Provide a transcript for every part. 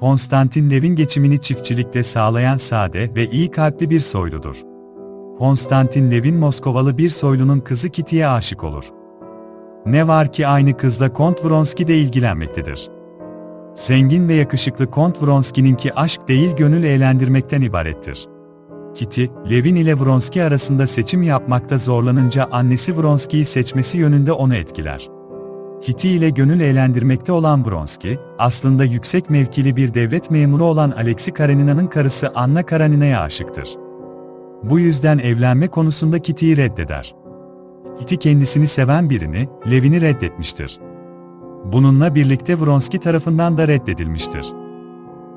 Konstantin Lev'in geçimini çiftçilikte sağlayan sade ve iyi kalpli bir soyludur. Konstantin Lev'in Moskovalı bir soylunun kızı Kitty'ye aşık olur. Ne var ki aynı kızla Kont Vronsky de ilgilenmektedir. Zengin ve yakışıklı Kont Vronsky'ninki aşk değil gönül eğlendirmekten ibarettir. Kitty, Levin ile Vronsky arasında seçim yapmakta zorlanınca annesi Vronsky'yi seçmesi yönünde onu etkiler. Kitty ile gönül eğlendirmekte olan Vronsky, aslında yüksek mevkili bir devlet memuru olan Alexi Karenina'nın karısı Anna Karenina'ya aşıktır. Bu yüzden evlenme konusunda Kitty'yi reddeder. Kitty kendisini seven birini, Levin'i reddetmiştir. Bununla birlikte Vronsky tarafından da reddedilmiştir.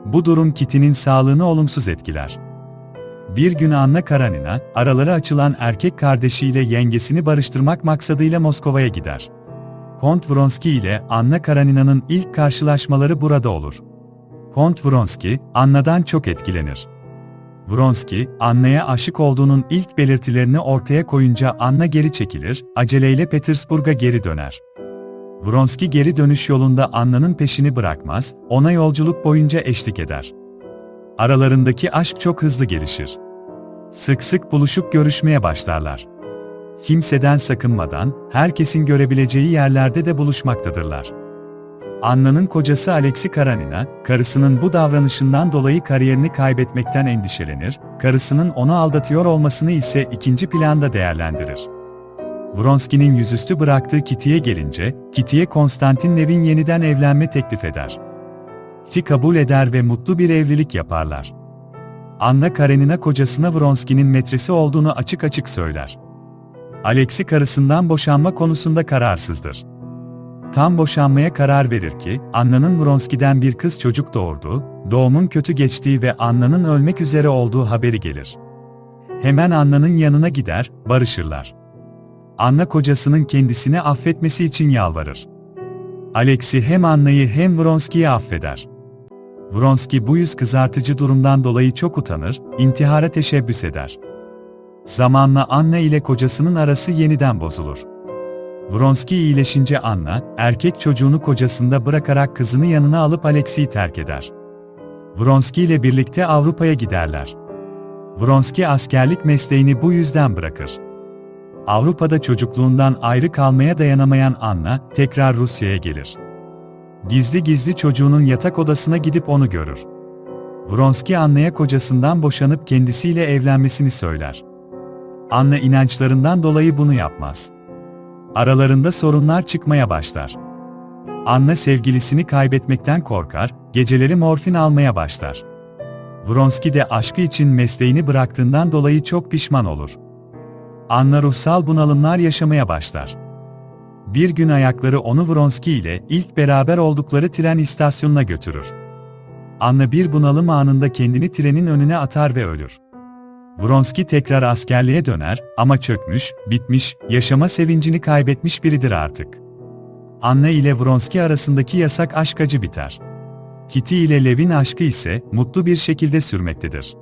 Bu durum Kitty'nin sağlığını olumsuz etkiler. Bir gün Anna Karanina, araları açılan erkek kardeşiyle yengesini barıştırmak maksadıyla Moskova'ya gider. Kont Vronsky ile Anna Karanina'nın ilk karşılaşmaları burada olur. Kont Vronsky, Anna'dan çok etkilenir. Vronsky, Anna'ya aşık olduğunun ilk belirtilerini ortaya koyunca Anna geri çekilir, aceleyle Petersburg'a geri döner. Vronsky geri dönüş yolunda Anna'nın peşini bırakmaz, ona yolculuk boyunca eşlik eder. Aralarındaki aşk çok hızlı gelişir. Sık sık buluşup görüşmeye başlarlar. Kimseden sakınmadan, herkesin görebileceği yerlerde de buluşmaktadırlar. Anna'nın kocası Alexi Karanina, karısının bu davranışından dolayı kariyerini kaybetmekten endişelenir, karısının onu aldatıyor olmasını ise ikinci planda değerlendirir. Vronsky'nin yüzüstü bıraktığı Kitty'ye gelince, Kitty'ye Konstantin Levin yeniden evlenme teklif eder. Kitty kabul eder ve mutlu bir evlilik yaparlar. Anna Karenina kocasına Vronsky'nin metresi olduğunu açık açık söyler. Alexi karısından boşanma konusunda kararsızdır. Tam boşanmaya karar verir ki, Anna'nın Vronsky'den bir kız çocuk doğurduğu, doğumun kötü geçtiği ve Anna'nın ölmek üzere olduğu haberi gelir. Hemen Anna'nın yanına gider, barışırlar. Anna kocasının kendisini affetmesi için yalvarır. Alexi hem Anna'yı hem Vronsky'yi affeder. Vronsky bu yüz kızartıcı durumdan dolayı çok utanır, intihara teşebbüs eder. Zamanla Anna ile kocasının arası yeniden bozulur. Vronsky iyileşince Anna, erkek çocuğunu kocasında bırakarak kızını yanına alıp Alexi'yi terk eder. Vronsky ile birlikte Avrupa'ya giderler. Vronsky askerlik mesleğini bu yüzden bırakır. Avrupa'da çocukluğundan ayrı kalmaya dayanamayan Anna, tekrar Rusya'ya gelir. Gizli gizli çocuğunun yatak odasına gidip onu görür. Vronsky Anna'ya kocasından boşanıp kendisiyle evlenmesini söyler. Anna inançlarından dolayı bunu yapmaz. Aralarında sorunlar çıkmaya başlar. Anna sevgilisini kaybetmekten korkar, geceleri morfin almaya başlar. Vronsky de aşkı için mesleğini bıraktığından dolayı çok pişman olur. Anna ruhsal bunalımlar yaşamaya başlar. Bir gün ayakları onu Vronsky ile ilk beraber oldukları tren istasyonuna götürür. Anna bir bunalım anında kendini trenin önüne atar ve ölür. Vronsky tekrar askerliğe döner ama çökmüş, bitmiş, yaşama sevincini kaybetmiş biridir artık. Anna ile Vronsky arasındaki yasak aşk acı biter. Kitty ile Levin aşkı ise mutlu bir şekilde sürmektedir.